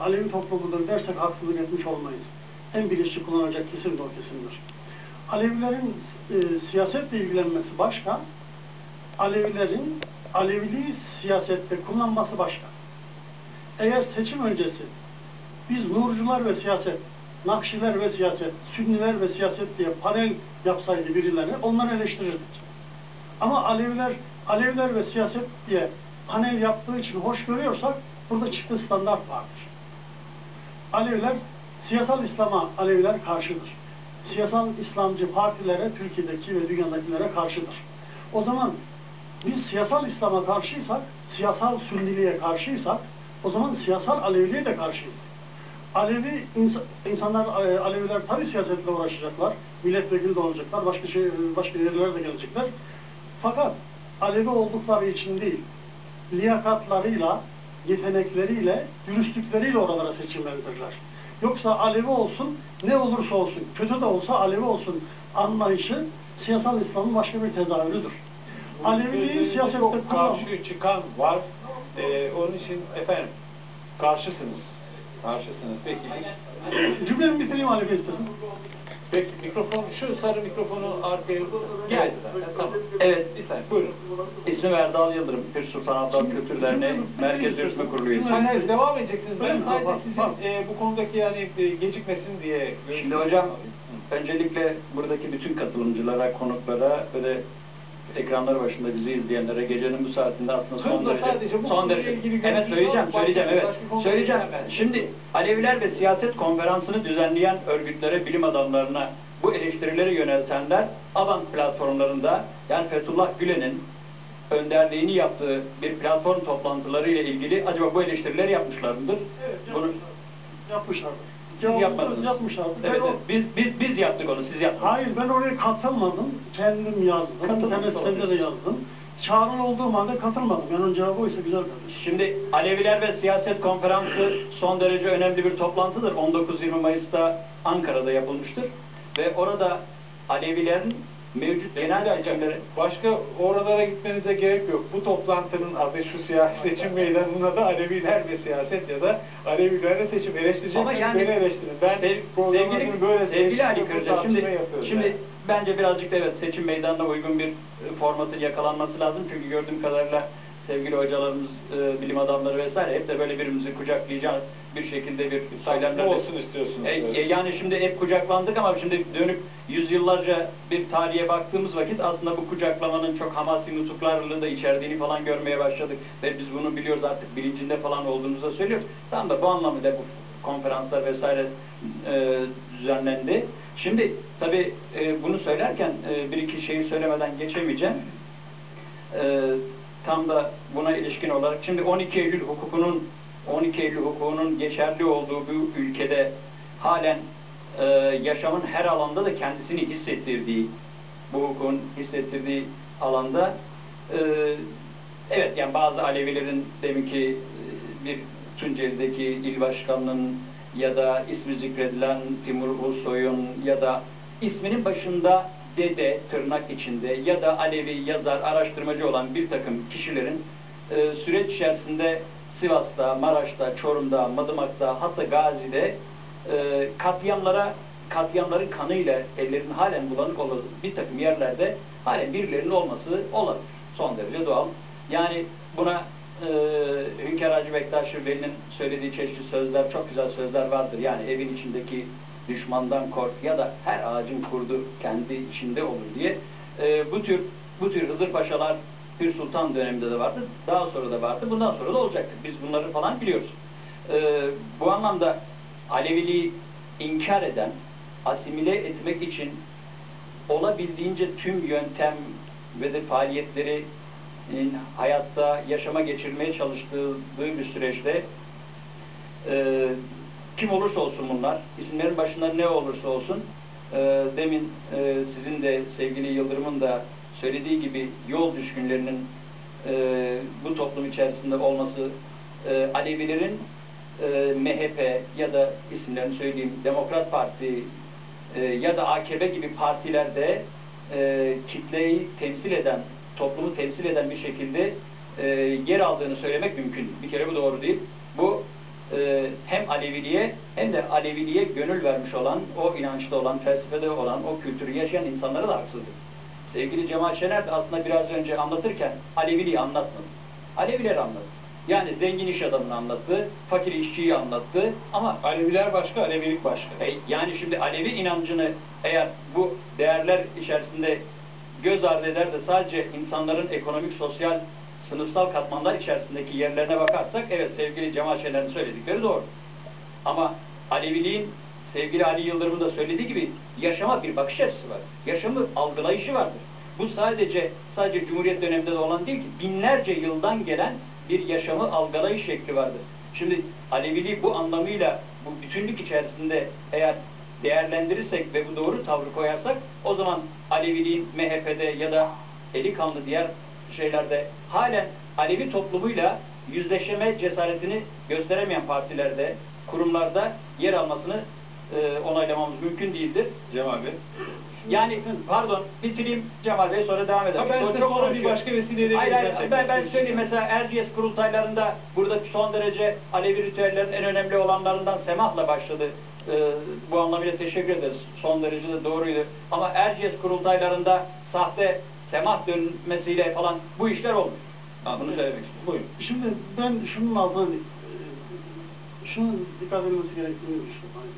Alevi toplumudur dersek haksızlık etmiş olmayız. En bilinçli kullanacak kesim de o kesimdir. Alevilerin e, siyasetle ilgilenmesi başka, Alevilerin Aleviliği siyasette kullanması başka. Eğer seçim öncesi biz Nurcular ve siyaset, Nakşiler ve siyaset, Sünniler ve siyaset diye panel yapsaydı birileri onları eleştirirdik. Ama Aleviler, Aleviler ve siyaset diye panel yaptığı için hoş görüyorsak burada çifte standart vardır. Aleviler, siyasal İslam'a Aleviler karşıdır. Siyasal İslamcı partilere, Türkiye'deki ve dünyadakilere karşıdır. O zaman biz siyasal İslam'a karşıysak, siyasal Sünniliğe karşıysak, o zaman siyasal Aleviliğe de karşıyız. Alevi ins- insanlar, e, Aleviler tabii siyasetle uğraşacaklar, milletvekili de olacaklar, başka şey, başka yerlere de gelecekler. Fakat Alevi oldukları için değil, liyakatlarıyla, yetenekleriyle, dürüstlükleriyle oralara seçilmelidirler. Yoksa Alevi olsun, ne olursa olsun, kötü de olsa Alevi olsun anlayışı siyasal İslam'ın başka bir tezahürüdür. Aleviliği siyasette çok kullan. karşı çıkan var. Ee, onun için efendim karşısınız. Karşısınız. Peki. Cümlemi bitireyim Alevi istedim. Peki mikrofon şu sarı mikrofonu arkaya geldi zaten. Tamam. Evet, Bir saniye buyurun. ismim Erdal Yıldırım. Abdal Şimdi- Kültür Derneği Merkez Yürütme Kurulu üyesi. Hayır, hayır, devam edeceksiniz. Ben sadece sizin e, bu konudaki yani e, gecikmesin diye Şimdi hocam, öncelikle buradaki bütün katılımcılara, konuklara ve de ekranlar başında bizi izleyenlere gecenin bu saatinde aslında son derece son derece evet söyleyeceğim söyleyeceğim evet söyleyeceğim şimdi Aleviler ve siyaset konferansını düzenleyen örgütlere bilim adamlarına bu eleştirileri yöneltenler Avant platformlarında yani Fethullah Gülen'in önderliğini yaptığı bir platform toplantıları ile ilgili acaba bu eleştirileri yapmışlar mıdır? Evet, Bunu Yapmışlardır. Siz yapmadınız. Yapmışlardır. Evet, Ben o- evet. Biz, biz, biz yaptık onu, siz yapmadınız. Hayır ben oraya katılmadım. Kendim yazdım. Sitede de yazdım. Çağrılı olduğum halde katılmadım. Yani onun cevabı oysa güzel kardeşim. Şimdi Aleviler ve Siyaset Konferansı son derece önemli bir toplantıdır. 19-20 Mayıs'ta Ankara'da yapılmıştır. Ve orada Alevilerin mevcut genel seçimleri... Başka oralara gitmenize gerek yok. Bu toplantının adı şu siyasi seçim meydanına da Aleviler ve siyaset ya da Alevilerle seçim eleştireceksiniz. Ama yani beni eleştirin. Ben Sev- sevgili, böyle sevgili Ali Kırca, şimdi, şimdi yani. bence birazcık da evet seçim meydanına uygun bir e, formatın yakalanması lazım. Çünkü gördüğüm kadarıyla sevgili hocalarımız, e, bilim adamları vesaire hep de böyle birbirimizi kucaklayacak bir şekilde bir söylemler olsun istiyorsunuz? E, e, yani şimdi hep kucaklandık ama şimdi dönüp yüzyıllarca bir tarihe baktığımız vakit aslında bu kucaklamanın çok hamasi nutuklarlığı da içerdiğini falan görmeye başladık. Ve biz bunu biliyoruz artık bilincinde falan olduğumuzu da söylüyoruz. Tam da bu anlamda bu konferanslar vesaire e, düzenlendi. Şimdi tabii e, bunu söylerken e, bir iki şeyi söylemeden geçemeyeceğim. E, tam da buna ilişkin olarak. Şimdi 12 Eylül hukukunun 12 Eylül hukukunun geçerli olduğu bu ülkede halen e, yaşamın her alanda da kendisini hissettirdiği bu hukukun hissettirdiği alanda e, evet yani bazı Alevilerin deminki e, bir Tunceli'deki il başkanının ya da ismi zikredilen Timur Ulusoy'un ya da isminin başında dede tırnak içinde ya da Alevi yazar, araştırmacı olan bir takım kişilerin e, süreç içerisinde Sivas'ta, Maraş'ta, Çorum'da, Madımak'ta hatta Gazi'de e, katliamlara katliamların kanıyla ellerin halen bulanık olduğu bir takım yerlerde halen birilerinin olması olabilir. Son derece doğal. Yani buna e, Hünkar Hacı Bektaş Veli'nin söylediği çeşitli sözler, çok güzel sözler vardır. Yani evin içindeki düşmandan kork ya da her ağacın kurdu kendi içinde olur diye. E, bu tür bu tür Hızır Paşalar Pir Sultan döneminde de vardı. Daha sonra da vardı. Bundan sonra da olacaktır. Biz bunları falan biliyoruz. E, bu anlamda Aleviliği inkar eden, asimile etmek için olabildiğince tüm yöntem ve de faaliyetleri e, hayatta yaşama geçirmeye çalıştığı bir süreçte e, kim olursa olsun bunlar, isimlerin başında ne olursa olsun e, demin e, sizin de sevgili Yıldırım'ın da söylediği gibi yol düşkünlerinin e, bu toplum içerisinde olması e, Alevilerin e, MHP ya da isimlerini söyleyeyim Demokrat Parti e, ya da AKP gibi partilerde e, kitleyi temsil eden, toplumu temsil eden bir şekilde e, yer aldığını söylemek mümkün. Bir kere bu doğru değil. Bu e, hem Aleviliğe hem de Aleviliğe gönül vermiş olan, o inançta olan, felsefede olan, o kültürü yaşayan insanlara da haksızlık. Sevgili Cemal Şener de aslında biraz önce anlatırken Aleviliği anlatmadı. Aleviler anlattı. Yani zengin iş adamını anlattı, fakir işçiyi anlattı ama Aleviler başka, Alevilik başka. e, yani şimdi Alevi inancını eğer bu değerler içerisinde göz ardı eder de sadece insanların ekonomik, sosyal, sınıfsal katmanlar içerisindeki yerlerine bakarsak evet sevgili Cemal Şener'in söyledikleri doğru. Ama Aleviliğin sevgili Ali Yıldırım'ın da söylediği gibi yaşama bir bakış açısı var. Yaşamı algılayışı vardır. Bu sadece sadece Cumhuriyet döneminde de olan değil ki binlerce yıldan gelen bir yaşamı algılayış şekli vardır. Şimdi Aleviliği bu anlamıyla bu bütünlük içerisinde eğer değerlendirirsek ve bu doğru tavrı koyarsak o zaman Aleviliğin MHP'de ya da eli kanlı diğer şeylerde halen Alevi toplumuyla yüzleşeme cesaretini gösteremeyen partilerde, kurumlarda yer almasını e, onaylamamız mümkün değildir. Cemal Bey. Yani pardon bitireyim Cemal Bey sonra devam edelim. Ben size çok sonra bir başka vesileyle Hayır hayır ben, ben söyleyeyim mesela Erciyes kurultaylarında burada son derece Alevi ritüellerin en önemli olanlarından semahla başladı. Ee, bu anlamıyla teşekkür ederiz. Son derece de doğruydu. Ama Erciyes kurultaylarında sahte semah dönmesiyle falan bu işler olmuş. Ha, bunu söylemek istiyorum. Buyurun. Şimdi ben şunun altına e, şunun dikkat edilmesi gerektiğini düşünüyorum.